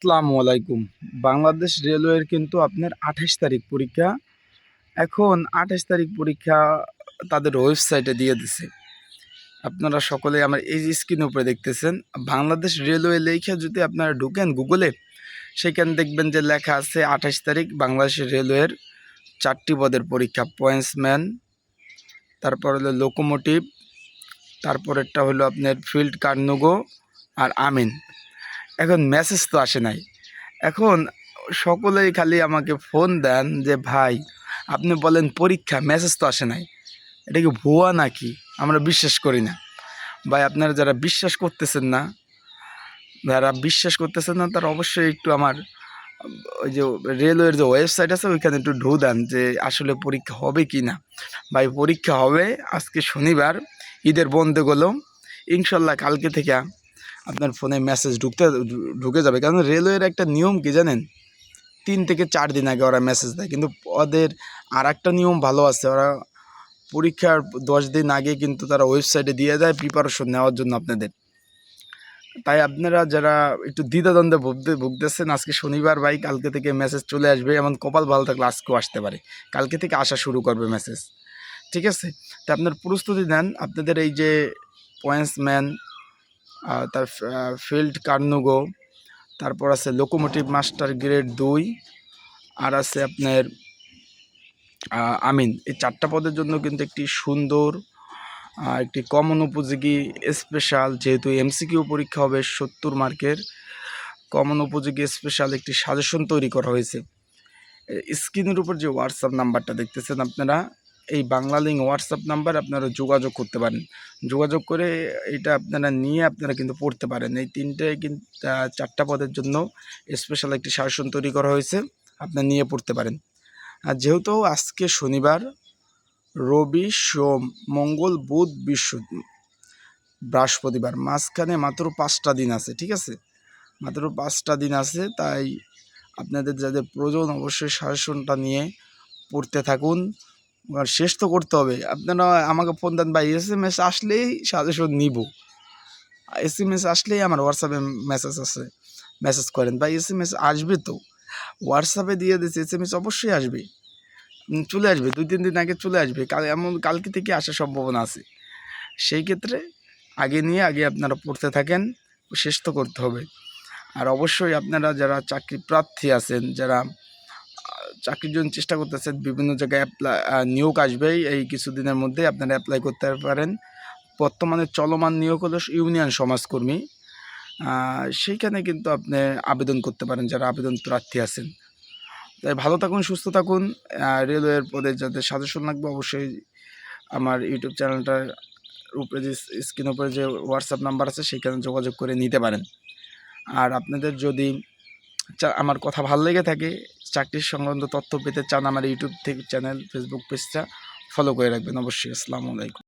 আসসালামু আলাইকুম। বাংলাদেশ রেলওয়ের কিন্তু আপনার আঠাশ তারিখ পরীক্ষা। এখন আঠাশ তারিখ পরীক্ষা তাদের ওয়েবসাইটে দিয়ে দিছে। আপনারা সকলে আমার এই যে স্ক্রিনের উপরে দেখতেছেন। বাংলাদেশ রেলওয়ে লেখা যদি আপনারা ঢুকেন গুগলে সেখানে দেখবেন যে লেখা আছে আঠাশ তারিখ বাংলাদেশ রেলওয়ের চারটি পদের পরীক্ষা। পয়েন্টসম্যান তারপর হলো লোকোমোটিভ তারপরেরটা হলো আপনার ফিল্ড কার্নুগো আর আমিন এখন মেসেজ তো আসে নাই। এখন সকলেই খালি আমাকে ফোন দেন যে, ভাই, আপনি বলেন পরীক্ষা মেসেজ তো আসে নাই। এটা কি ভুয়া নাকি? আমরা বিশ্বাস করি না। ভাই, আপনারা যারা বিশ্বাস করতেছেন না, যারা বিশ্বাস করতেছেন না, তারা অবশ্যই একটু আমার, ওই যে রেলওয়ের যে ওয়েবসাইট আছে, ওইখানে একটু ঢু দেন যে, আসলে পরীক্ষা হবে কি না? ভাই, পরীক্ষা হবে আজকে শনিবার, ঈদের বন্ধে গেলো। ইনশাল্লাহ কালকে থেকে আপনার ফোনে মেসেজ ঢুকতে, ঢুকে যাবে। কারণ রেলওয়ের একটা নিয়ম কি জানেন? তিন থেকে চার দিন আগে ওরা মেসেজ দেয়। কিন্তু ওদের আর একটা নিয়ম ভালো আছে। ওরা পরীক্ষার দশ দিন আগে কিন্তু তারা ওয়েবসাইটে দিয়ে দেয় প্রিপারেশন নেওয়ার জন্য আপনাদের। তাই আপনারা যারা একটু দ্বিধাদ্বন্দ্বে ভুগতে, ভুগতেছেন, আজকে শনিবার ভাই, কালকে থেকে মেসেজ চলে আসবে। এমন কপাল ভালো থাকলে আজকেও আসতে পারে। কালকে থেকে আসা শুরু করবে মেসেজ ঠিক আছে? তা আপনার প্রস্তুতি নেন। আপনাদের এই যে পয়েন্টসম্যান তার ফিল্ড কার্নুগো, তারপর আছে লোকোমোটিভ মাস্টার গ্রেড দুই, আর আছে আপনার আমিন। এই চারটা পদের জন্য কিন্তু একটি সুন্দর একটি কমন উপযোগী স্পেশাল যেহেতু এমসিকিউ পরীক্ষা হবে সত্তর মার্কের কমন উপযোগী স্পেশাল একটি সাজেশন তৈরি করা হয়েছে। স্ক্রিনের উপর যে হোয়াটসঅ্যাপ নাম্বারটা দেখতেছেন আপনারা এই বাংলা লিঙ্ক হোয়াটসঅ্যাপ নাম্বার আপনারা যোগাযোগ করতে পারেন। যোগাযোগ করে এটা আপনারা নিয়ে আপনারা কিন্তু পড়তে পারেন। এই তিনটে কিন্তু চারটা পদের জন্য স্পেশাল একটি শাসন তৈরি করা হয়েছে, আপনারা নিয়ে পড়তে পারেন। আর যেহেতু আজকে শনিবার, রবি, সোম, মঙ্গল, বুধ, বিশ্ব, বৃহস্পতিবার, মাঝখানে মাত্র পাঁচটা দিন আছে, ঠিক আছে? মাত্র পাঁচটা দিন আছে, তাই আপনাদের যাদের প্রয়োজন অবশ্যই শাসনটা নিয়ে পড়তে থাকুন। শেষ তো করতে হবে। আপনারা আমাকে ফোন দেন বা এস এম এস আসলেই সাজেশন নিব। এস এম এস আসলেই আমার হোয়াটসঅ্যাপে মেসেজ আছে। মেসেজ করেন বা এস এম এস আসবে তো। হোয়াটসঅ্যাপে দিয়ে দিচ্ছে এস এম এস অবশ্যই আসবে। চলে আসবে, দুই, তিন দিন আগে চলে আসবে। কাল, এমন কালকে থেকে আসার সম্ভাবনা আছে। সেই ক্ষেত্রে আগে নিয়ে আগে আপনারা পড়তে থাকেন, শেষ তো করতে হবে। আর অবশ্যই আপনারা যারা চাকরি প্রার্থী আছেন, যারা চাকরির জন্য চেষ্টা করতেছেন, বিভিন্ন জায়গায় অ্যাপ্লাই নিয়োগ আসবেই। এই কিছুদিনের মধ্যে আপনারা অ্যাপ্লাই করতে পারেন। বর্তমানে চলমান নিয়োগ হলো ইউনিয়ন সমাজকর্মী। সেইখানে কিন্তু আপনি আবেদন করতে পারেন, যারা আবেদন প্রার্থী আছেন। তাই ভালো থাকুন, সুস্থ থাকুন। রেলওয়ের পদে যাদের সাজেশন লাগবে অবশ্যই আমার ইউটিউব চ্যানেলটার উপরে যে স্ক্রিন উপরে যে হোয়াটসঅ্যাপ নাম্বার আছে, সেখানে যোগাযোগ করে নিতে পারেন। আর আপনাদের যদি আমার কথা ভালো লেগে থাকে চাকরির সংক্রান্ত তথ্য পেতে চান আমার ইউটিউব থেকে চ্যানেল ফেসবুক পেজটা ফলো করে রাখবেন। অবশ্যই, আসসালামু আলাইকুম।